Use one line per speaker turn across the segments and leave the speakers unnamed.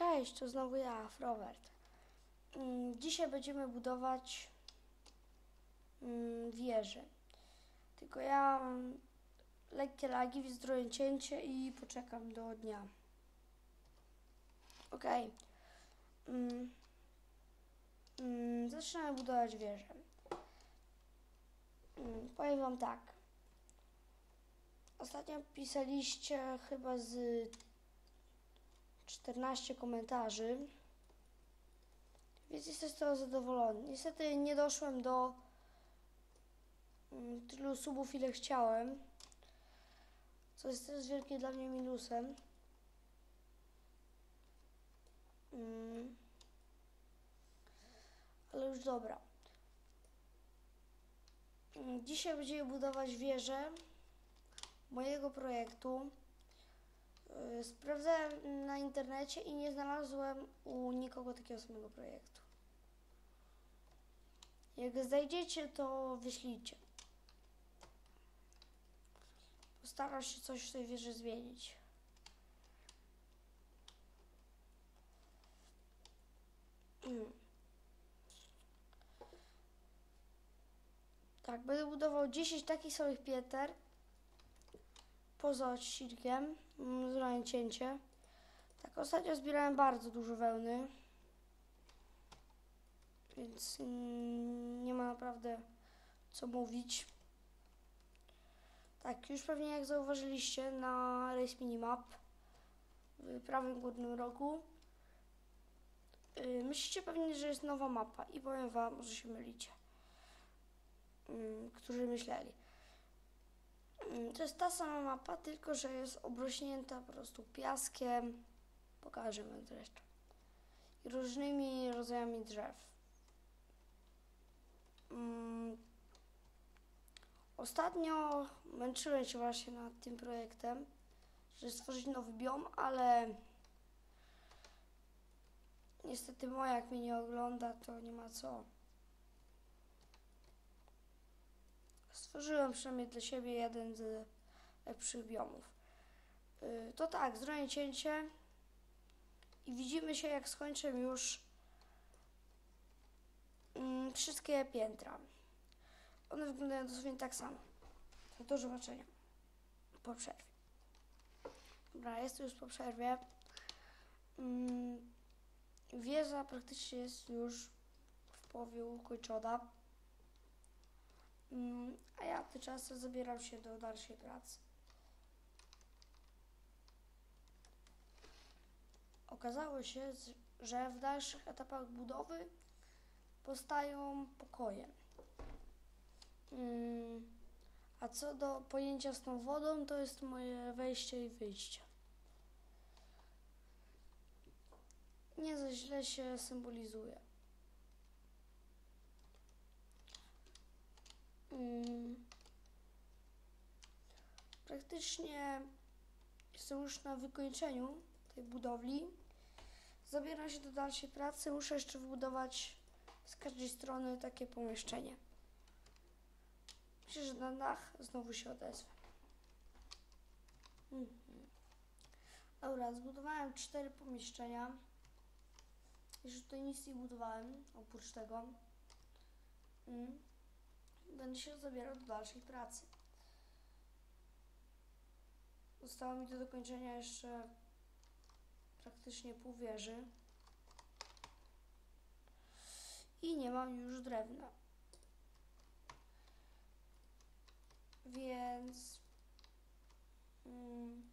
Cześć, to znowu ja, Frobert. Mm, Dzisiaj będziemy budować mm, wieżę. Tylko ja mam lekkie lagi, więc zrobię cięcie i poczekam do dnia. Okej. Mm. Zaczynamy budować wieżę. Powiem wam tak. Ostatnio pisaliście chyba z 14 komentarzy, więc jestem z tego zadowolony. Niestety nie doszłem do mm, tylu subów, ile chciałem, co jest też wielkie dla mnie minusem. Mm. Ale już dobra. Mm, Dzisiaj będziemy budować wieżę mojego projektu. Yy, Sprawdzałem na internecie i nie znalazłem u nikogo takiego samego projektu. Jak znajdziecie, to wyślijcie. Postaram się coś w tej wieży zmienić. Mm. Tak, będę budował 10 takich samych pięter poza odcinkiem. Mm, Zrobię cięcie. Tak, ostatnio zbierałem bardzo dużo wełny. Więc mm, nie ma naprawdę co mówić. Tak, już pewnie jak zauważyliście na Race Minimap w prawym górnym rogu. Yy, myślicie pewnie, że jest nowa mapa i powiem wam, że się mylicie. Yy, którzy myśleli. Mm, To jest ta sama mapa, tylko że jest obrośnięta po prostu piaskiem. Pokażę wam zresztą. I różnymi rodzajami drzew. Mm. Ostatnio męczyłem się właśnie nad tym projektem, żeby stworzyć nowy biom, ale niestety moja jak mnie nie ogląda, to nie ma co. Stworzyłem przynajmniej dla siebie jeden z lepszych biomów. Yy, To tak, zrobię cięcie i widzimy się jak skończę już mm, wszystkie piętra. One wyglądają dosłownie tak samo. Do zobaczenia po przerwie. Dobra, jest już po przerwie. Mm, Wieża praktycznie jest już w połowie ukończona. Mm, A ja tymczasem zabieram się do dalszej pracy. Okazało się, że w dalszych etapach budowy powstają pokoje. Mm, A co do pojęcia z tą wodą, to jest moje wejście i wyjście. Nie za źle się symbolizuje. Mm. Praktycznie jestem już na wykończeniu tej budowli. Zabieram się do dalszej pracy. Muszę jeszcze wybudować z każdej strony takie pomieszczenie. Myślę, że na dach znowu się odezwę. Mhm. Dobra, zbudowałem cztery pomieszczenia. Jeszcze tutaj nic nie budowałem, oprócz tego. Mm. Będę się zabierał do dalszej pracy. Zostało mi do dokończenia jeszcze praktycznie pół wieży. I nie mam już drewna. Więc mm,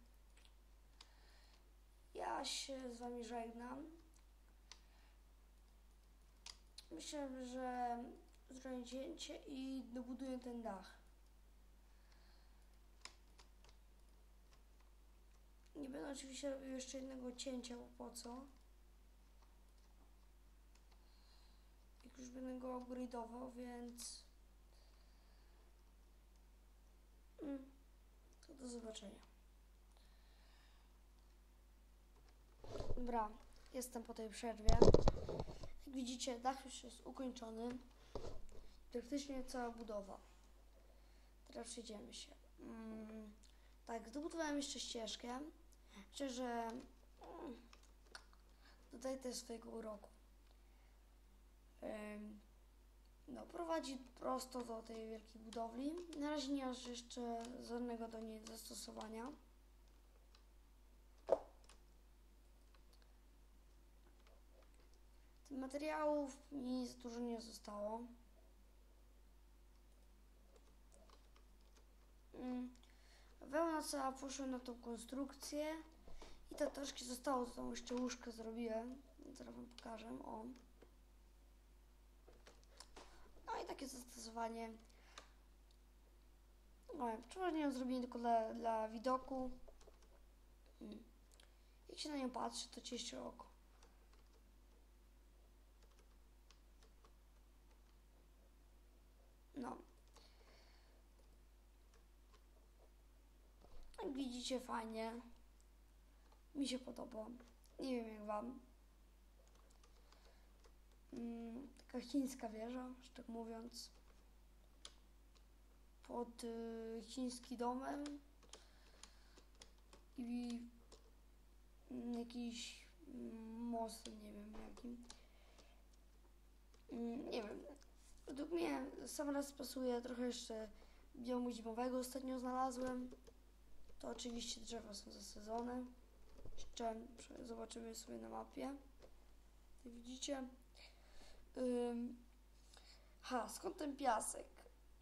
ja się z wami żegnam. Myślę, że zrobię cięcie i dobuduję ten dach. Nie będę oczywiście robił jeszcze jednego cięcia, bo po co? Jak już będę go upgrade'ował, więc... Mm, to do zobaczenia. Dobra, jestem po tej przerwie. Jak widzicie, dach już jest ukończony. Praktycznie cała budowa. Teraz przejdziemy się. Mm, tak, dobudowałem jeszcze ścieżkę. Myślę, że mm, dodaje też swojego uroku. Ym, no, prowadzi prosto do tej wielkiej budowli. Na razie nie masz jeszcze żadnego do niej zastosowania. Tych materiałów nic dużo nie zostało. Wełna cała poszła na tą konstrukcję i to troszkę zostało, tam jeszcze łóżkę zrobiłem. Zaraz wam pokażę, o. No i takie zastosowanie. No, przeważnie ją zrobiłem tylko dla, dla widoku. Mm. Jak się na nią patrzy, to cieszy oko. No. Jak widzicie, fajnie. Mi się podoba. Nie wiem jak wam. Mm, taka chińska wieża, że tak mówiąc. Pod y, chiński domem. I mm, jakiś mm, mostem, nie wiem jakim. Mm, nie wiem. Według mnie sam raz pasuje trochę jeszcze biomu zimowego ostatnio znalazłem. To oczywiście drzewa są zasadzone. Zobaczymy sobie na mapie. Jak widzicie. Ym, ha, skąd ten piasek?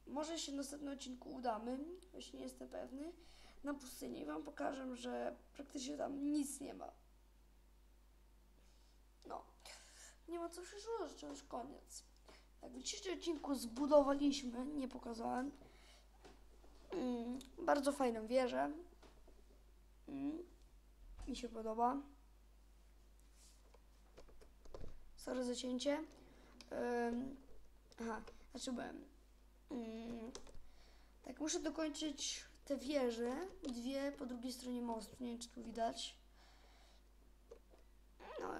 Może się w następnym odcinku udamy, właśnie nie jestem pewny, na pustynię i wam pokażę, że praktycznie tam nic nie ma. No, nie ma co się rzucać, to już koniec. Jak w dzisiejszym odcinku zbudowaliśmy, nie pokazałem, mm, bardzo fajną wieżę. Mm, mi się podoba. Sorry za cięcie. Ym, aha, znaczy byłem. Ym, tak, muszę dokończyć te wieże, dwie po drugiej stronie mostu. Nie wiem, czy tu widać. No,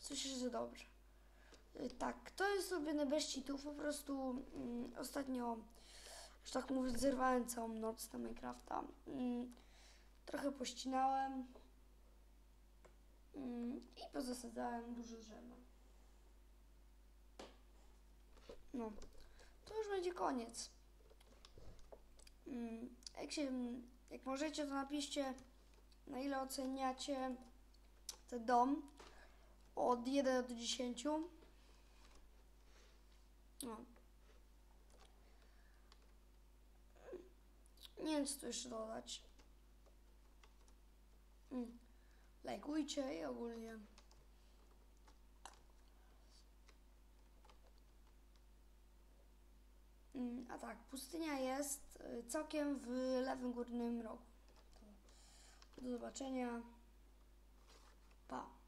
słyszę, że dobrze. Y, Tak, to jest ulubiony bez cheatów. Po prostu mm, ostatnio, że tak mówiąc, zerwałem całą noc na Minecrafta. Mm, trochę pościnałem mm, i pozasadzałem dużo drzewa. No, to już będzie koniec. Mm, jak się, jak możecie, to napiszcie, na ile oceniacie ten dom od 1 do 10. No. Nie wiem, co tu jeszcze dodać. Mm. Lajkujcie i ogólnie. Mm, A tak, pustynia jest y, całkiem w lewym górnym rogu. Do zobaczenia. Pa.